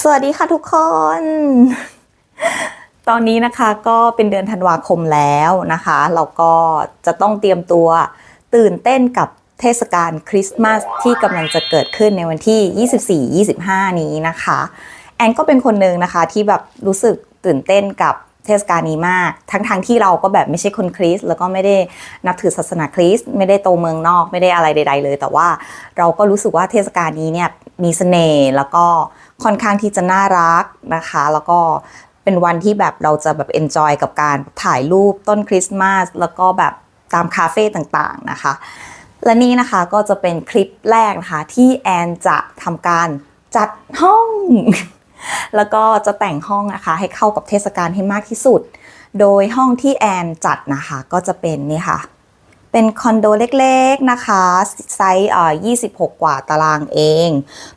สวัสดีค่ะทุกคน ตอนนี้นะคะก็เป็นเดือนธันวาคมแล้วนะคะ เราก็จะต้องเตรียมตัวตื่นเต้นกับเทศกาลคริสต์มาสที่กำลังจะเกิดขึ้นในวันที่ 24-25 นี้นะคะ แอนก็เป็นคนหนึ่งนะคะที่แบบรู้สึกตื่นเต้นกับเทศกาลนี้มาก ทั้งๆทที่เราก็แบบไม่ใช่คนคริสต์แล้วก็ไม่ได้นับถือศาสนาคริสต์ไม่ได้โตเมืองนอกไม่ได้อะไรใด ๆ เลย แต่ว่าเราก็รู้สึกว่าเทศกาลนี้เนี่ย มีเสน่ห์แล้วก็ค่อนข้างที่จะน่ารักนะคะ แล้วก็เป็นวันที่แบบเราจะแบบเอนจอยกับการถ่ายรูปต้นคริสต์มาสแล้วก็แบบตามคาเฟ่ต่างๆนะคะ และนี่นะคะก็จะเป็นคลิปแรกนะคะที่แอนจะทำการจัดห้อง แล้วก็จะแต่งห้องนะคะ ให้เข้ากับเทศกาลให้มากที่สุด โดยห้องที่แอนจัดนะคะ ก็จะเป็นนี่ค่ะ เป็นคอนโดเล็กๆนะคะไซส์อ่อ26 กว่าตารางเอง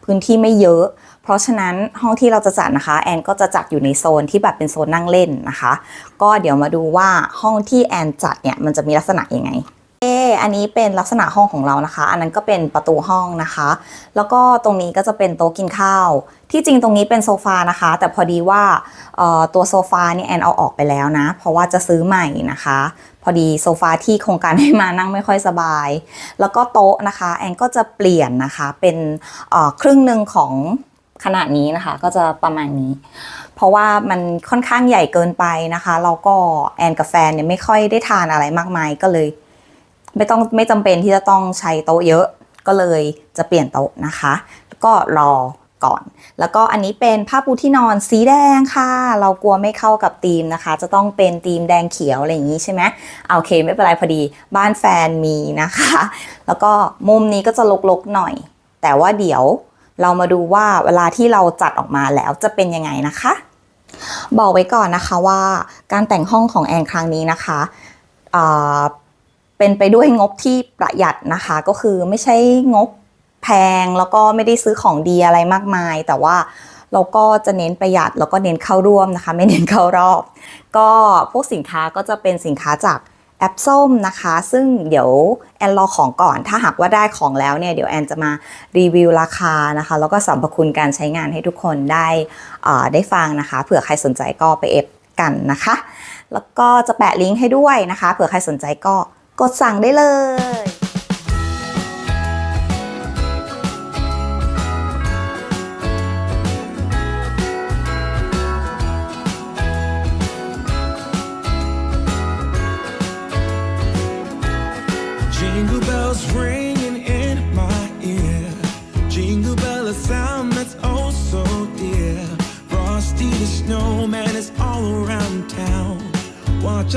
พื้นที่ไม่เยอะ เพราะฉะนั้นห้องที่เราจะจัดนะคะแอนก็จะจัดอยู่ในโซนที่แบบเป็นโซนนั่งเล่นนะคะ ก็เดี๋ยวมาดูว่าห้องที่แอนจัดเนี่ยมันจะมีลักษณะยังไงเออันนี้เป็นลักษณะห้องของเรานะคะ อันนั้นก็เป็นประตูห้องนะคะ แล้วก็ตรงนี้ก็จะเป็นโต๊ะกินข้าว ที่จริงตรงนี้เป็นโซฟานะคะ แต่พอดีว่าตัวโซฟาเนี่ยแอนเอาออกไปแล้วนะ เพราะว่าจะซื้อใหม่นะคะ พอดีโซฟาที่โครงการให้มานั่งไม่ค่อยสบาย แล้วก็โต๊ะนะคะ แอนก็จะเปลี่ยนนะคะเป็นครึ่งหนึ่งของขนาดนี้นะคะ ก็จะประมาณนี้ เพราะว่ามันค่อนข้างใหญ่เกินไปนะคะแล้วก็แอนกับแฟนเนี่ยไม่ค่อยได้ทานอะไรมากมายก็เลย ไม่ต้องไม่จำเป็นที่จะต้องใช้โต๊ะเยอะก็เลยจะเปลี่ยนโต๊ะนะคะ ก็รอ ก่อน แล้วก็อันนี้เป็นผ้าปูที่นอนสีแดงค่ะ เรากลัวไม่เข้ากับธีมนะคะ จะต้องเป็นธีมแดงเขียวอะไรอย่างนี้ใช่ไหมเอาโอเคไม่เป็นไรพอดีบ้านแฟนมีนะคะ แล้วก็มุมนี้ก็จะลกๆหน่อย แต่ว่าเดี๋ยวเรามาดูว่าเวลาที่เราจัดออกมาแล้วจะเป็นยังไงนะคะ บอกไว้ก่อนนะคะว่าการแต่งห้องของแอนครั้งนี้นะคะเป็นไปด้วยงบที่ประหยัดนะคะ ก็คือไม่ใช่งบ แพงแล้วก็ไม่ได้ซื้อของดีอะไรมากมาย แต่ว่าเราก็จะเน้นประหยัดแล้วก็เน้นเข้าร่วมนะคะ ไม่เน้นเข้ารอบ ก็พวกสินค้าก็จะเป็นสินค้าจากแอปส้มนะคะ ซึ่งเดี๋ยวแอนรอของก่อน ถ้าหากว่าได้ของแล้วเนี่ย เดี๋ยวแอนจะมารีวิวราคานะคะ แล้วก็สรรพคุณการใช้งานให้ทุกคนได้อ่าได้ฟังนะคะ เผื่อใครสนใจก็ไปเอฟกันนะคะ แล้วก็จะแปะลิงก์ให้ด้วยนะคะ เผื่อใครสนใจก็กดสั่งได้เลย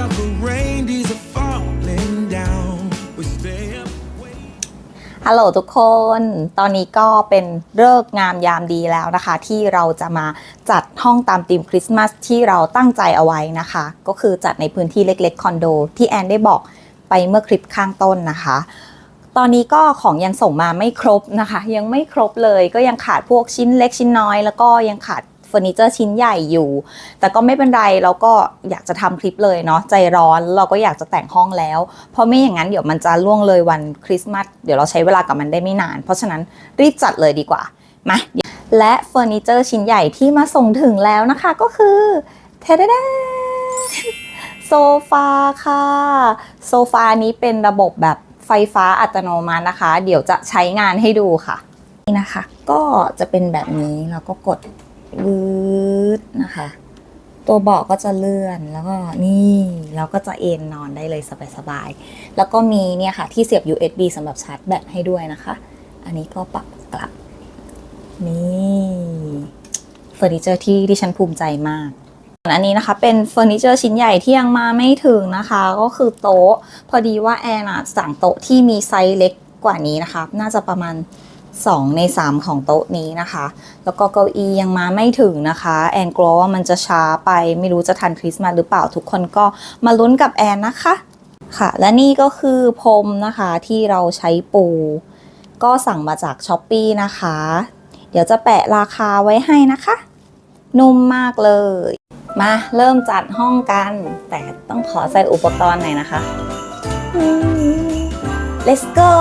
Out for reindeers are falling down. We stay up. ฮัลโหลทุกคน ตอนนี้ก็เป็นเลิกงามยามดีแล้วนะคะ ที่เราจะมาจัดห้องตามธีมคริสต์มาสที่เราตั้งใจเอาไว้นะคะ ก็คือจัดในพื้นที่เล็กๆคอนโด ที่แอนได้บอกไปเมื่อคลิปข้างต้นนะคะ ตอนนี้ก็ของยังส่งมาไม่ครบนะคะ ยังไม่ครบเลยก็ยังขาดพวกชิ้นเล็กชิ้นน้อย แล้วก็ยังขาด เฟอร์นิเจอร์ชิ้นใหญ่อยู่ แต่ก็ไม่เป็นไรเราก็อยากจะทำคลิปเลยเนาะใจร้อนเราก็อยากจะแต่งห้องแล้ว เพราะไม่อย่างนั้นเดี๋ยวมันจะล่วงเลยวันคริสต์มาสเดี๋ยวเราใช้เวลากับมันได้ไม่นาน เพราะฉะนั้นรีบจัดเลยดีกว่ามาและเฟอร์นิเจอร์ชิ้นใหญ่ที่มาส่งถึงแล้วนะคะก็คือเทเดเดโซฟาค่ะ โซฟานี้เป็นระบบแบบไฟฟ้าอัตโนมัตินะคะ เดี๋ยวจะใช้งานให้ดูค่ะ นี่นะคะ ก็จะเป็นแบบนี้เราก็กด วืดนะคะ ตัวเบาะก็จะเลื่อนแล้วก็นี่เราก็จะเอนนอนได้เลยสบายๆ แล้วก็มีเนี่ยค่ะที่เสียบ USB สำหรับชาร์จแบตให้ด้วยนะคะ อันนี้ก็ปรับกลับ นี่เฟอร์นิเจอร์ที่ดิฉันภูมิใจมากอันนี้นะคะเป็นเฟอร์นิเจอร์ชิ้นใหญ่ที่ยังมาไม่ถึงนะคะ ก็คือโต๊ะ พอดีว่าแอนะสั่งโต๊ะที่มีไซส์เล็กกว่านี้นะคะ น่าจะประมาณ 2 ใน 3 ของโต๊ะนี้นะคะ แล้วก็เก้าอี้ยังมาไม่ถึงนะคะ แอนกลัวว่ามันจะช้าไปไม่รู้จะทันคริสต์มาสหรือเปล่าทุกคนก็มาลุ้นกับแอนนะคะค่ะ และนี่ก็คือพรมนะคะที่เราใช้ปู ก็สั่งมาจากช้อปปีนะคะ เดี๋ยวจะแปะราคาไว้ให้นะคะ นุ่มมากเลย มาเริ่มจัดห้องกัน แต่ต้องขอใส่อุปกรณ์หน่อยนะคะ let's go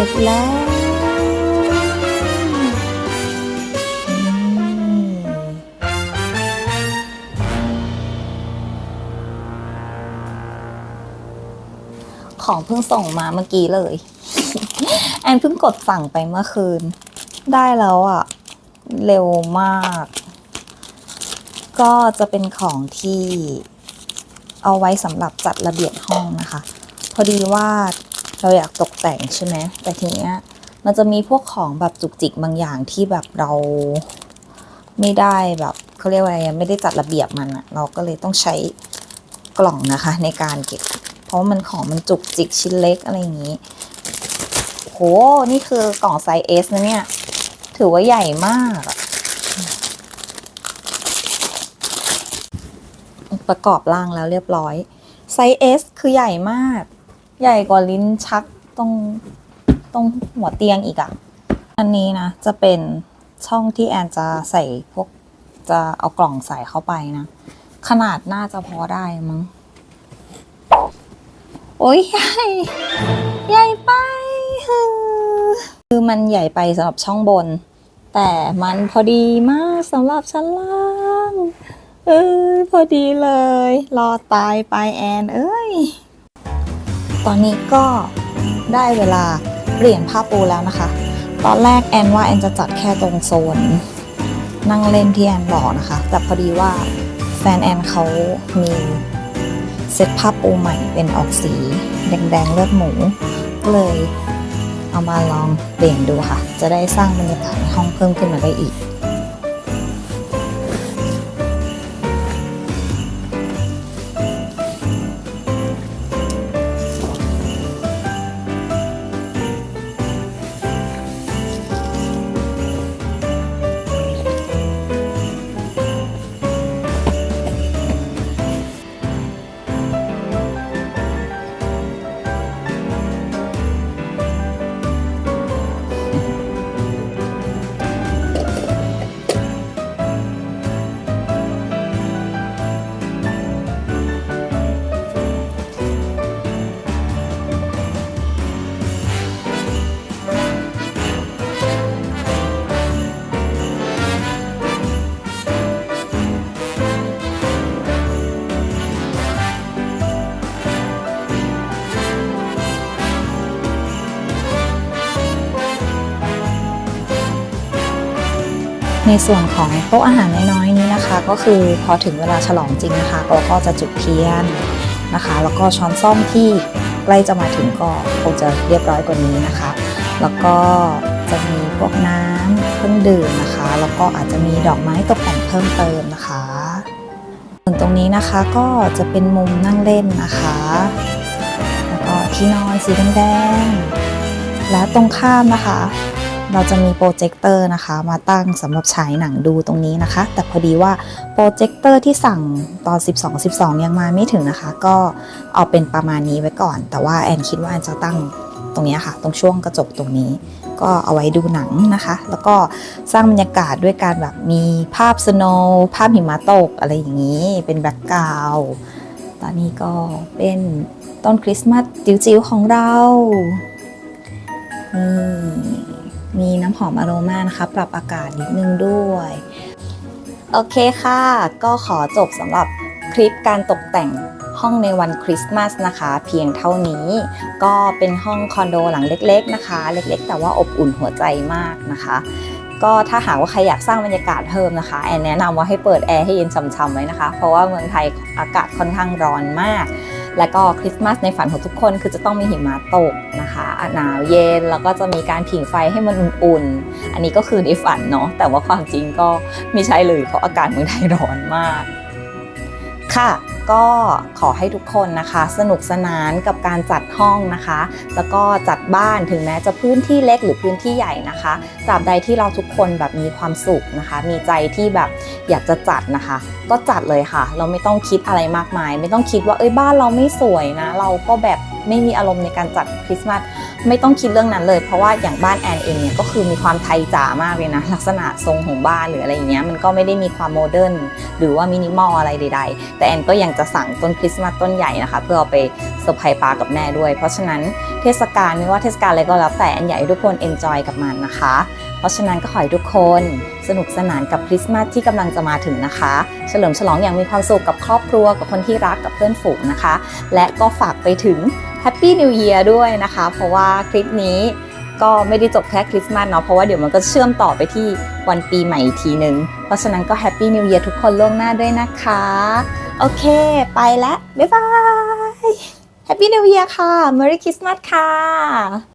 ร็จแล้วของเพิ่งส่งมาเมื่อกี้เลย แอนเพิ่งกดสั่งไปเมื่อคืน ได้แล้วอะ่ะ เร็วมาก ก็จะเป็นของที่เอาไว้สำหรับจัดระเบียบห้องนะคะ พอดีว่า เราอยากตกแต่งใช่ไหมแต่ทีเนี้ยมันจะมีพวกของแบบจุกจิกบางอย่างที่แบบเราไม่ได้แบบเขาเรียกว่าอะไรไม่ได้จัดระเบียบมันอะเราก็เลยต้องใช้กล่องนะคะในการเก็บ เพราะว่ามันของมันจุกจิกชิ้นเล็กอะไรอย่างนี้โหนี่คือกล่องไซส์ S นะเนี่ย ถือว่าใหญ่มากอะประกอบร่างแล้วเรียบร้อยไซส์ S คือใหญ่มาก ใหญ่กว่าลิ้นชักตรงตรงหัวเตียงอีกอะ่ะ อันนี้นะ จะเป็นช่องที่แอนจะใส่พวกจะเอากล่องใส่เข้าไปนะ ขนาดน่าจะพอได้มั้ง โอ้ยใหญ่ ใหญ่ไป คือมันใหญ่ไปสำหรับช่องบน แต่มันพอดีมากสำหรับชั้นล่าง เออพอดีเลย รอตายไปแอน เอ้ย ตอนนี้ก็ได้เวลาเปลี่ยนผ้าปูแล้วนะคะ ตอนแรกแอนว่าแอนจะจัดแค่ตรงโซน นั่งเล่นที่แอนบอกนะคะ แต่พอดีว่าแฟนแอนเขามีเซ็ตผ้าปูใหม่เป็นออกสีแดงๆเลือดหมู ก็เลยเอามาลองเปลี่ยนดูค่ะ จะได้สร้างบรรยากาศในห้องเพิ่มขึ้นมาได้อีก ในส่วนของโต๊ะอาหารน้อยๆนี้นะคะ ก็คือพอถึงเวลาฉลองจริงนะคะเราก็จะจุดเทียนนะคะ แล้วก็ช้อนส้อมที่ใกล้จะมาถึงก็คงจะเรียบร้อยกว่านี้นะคะ แล้วก็จะมีพวกน้ำเครื่องดื่มนะคะ แล้วก็อาจจะมีดอกไม้ตกแต่งเพิ่มเติมนะคะส่วนตรงนี้นะคะก็จะเป็นมุมนั่งเล่นนะคะ แล้วก็ที่นอนสีแดงๆและตรงข้ามนะคะ เราจะมีโปรเจคเตอร์นะคะ มาตั้งสำหรับฉายหนังดูตรงนี้นะคะ แต่พอดีว่าโปรเจคเตอร์ที่สั่งตอน 12 12 ยังมาไม่ถึงนะคะ ก็เอาเป็นประมาณนี้ไว้ก่อน แต่ว่าแอนคิดว่าแอนจะตั้งตรงนี้ค่ะ ตรงช่วงกระจกตรงนี้ ก็เอาไว้ดูหนังนะคะ แล้วก็สร้างบรรยากาศด้วยการแบบมีภาพสโนว์ภาพหิมะตกอะไรอย่างนี้ เป็นแบ็กกราวด์ตอนนี้ก็เป็นต้นคริสต์มาสจิ๋วๆของเรา นี่ มีน้ำหอมอโรมานะคะ ปรับอากาศนิดนึงด้วย โอเคค่ะ ก็ขอจบสำหรับคลิปการตกแต่งห้องในวันคริสต์มาสนะคะ เพียงเท่านี้ ก็เป็นห้องคอนโดหลังเล็ก ๆนะคะ เล็กๆ แต่ว่าอบอุ่นหัวใจมากนะคะ ก็ถ้าหากว่าใครอยากสร้างบรรยากาศเพิ่มนะคะแอนแนะนำว่าให้เปิดแอร์ให้เย็นช่ำๆไว้นะคะ เพราะว่าเมืองไทยอากาศค่อนข้างร้อนมาก และก็คริสต์มาสในฝันของทุกคนคือจะต้องมีหิมะตกนะคะหนาวเย็นแล้วก็จะมีการผิงไฟให้มันอุ่นๆ อันนี้ก็คือในฝันเนาะแต่ว่าความจริงก็ไม่ใช่เลยเพราะอากาศเมืองไทยร้อนมากค่ะ ก็ขอให้ทุกคนนะคะ สนุกสนานกับการจัดห้องนะคะ แล้วก็จัดบ้านถึงแม้จะพื้นที่เล็กหรือพื้นที่ใหญ่นะคะตราบใดที่เราทุกคนแบบมีความสุขนะคะ มีใจที่แบบอยากจะจัดนะคะ ก็จัดเลยค่ะ เราไม่ต้องคิดอะไรมากมาย ไม่ต้องคิดว่าเอ้ยบ้านเราไม่สวยนะ เราก็แบบไม่มีอารมณ์ในการจัดคริสต์มาสไม่ต้องคิดเรื่องนั้นเลย เพราะว่าอย่างบ้านแอนเองเนี่ยก็คือมีความไทยจ๋ามากเลยนะ ลักษณะทรงของบ้านหรืออะไรอย่างเงี้ยมันก็ไม่ได้มีความโมเดิร์นหรือว่ามินิมอลอะไรใด ๆ แต่แอนก็ยังจะสั่งต้นคริสต์มาสต้นใหญ่นะคะ เพื่อเอาไปเซอร์ไพรส์ปากับแม่ด้วย เพราะฉะนั้นเทศกาลไม่ว่าเทศกาลอะไรก็แล้วแต่แอนอยากให้ทุกคนเอนจอยกับมันนะคะ เพราะฉะนั้นก็ขอให้ทุกคนสนุกสนานกับคริสต์มาสที่กำลังจะมาถึงนะคะ เฉลิมฉลองอย่างมีความสุขกับครอบครัวกับคนที่รักกับเพื่อนฝูงนะคะ และก็ฝากไปถึง Happy New Year ด้วยนะคะ เพราะว่าคลิปนี้ก็ไม่ได้จบแค่คริสต์มาสเนาะเพราะว่าเดี๋ยวมันก็เชื่อมต่อไปที่วันปีใหม่อีกทีนึง เพราะฉะนั้นก็ Happy New Year ทุกคนล่วงหน้าด้วยนะคะ โอเค ไปแล้วบ๊ายบาย Happy New Year ค่ะ Merry Christmas ค่ะ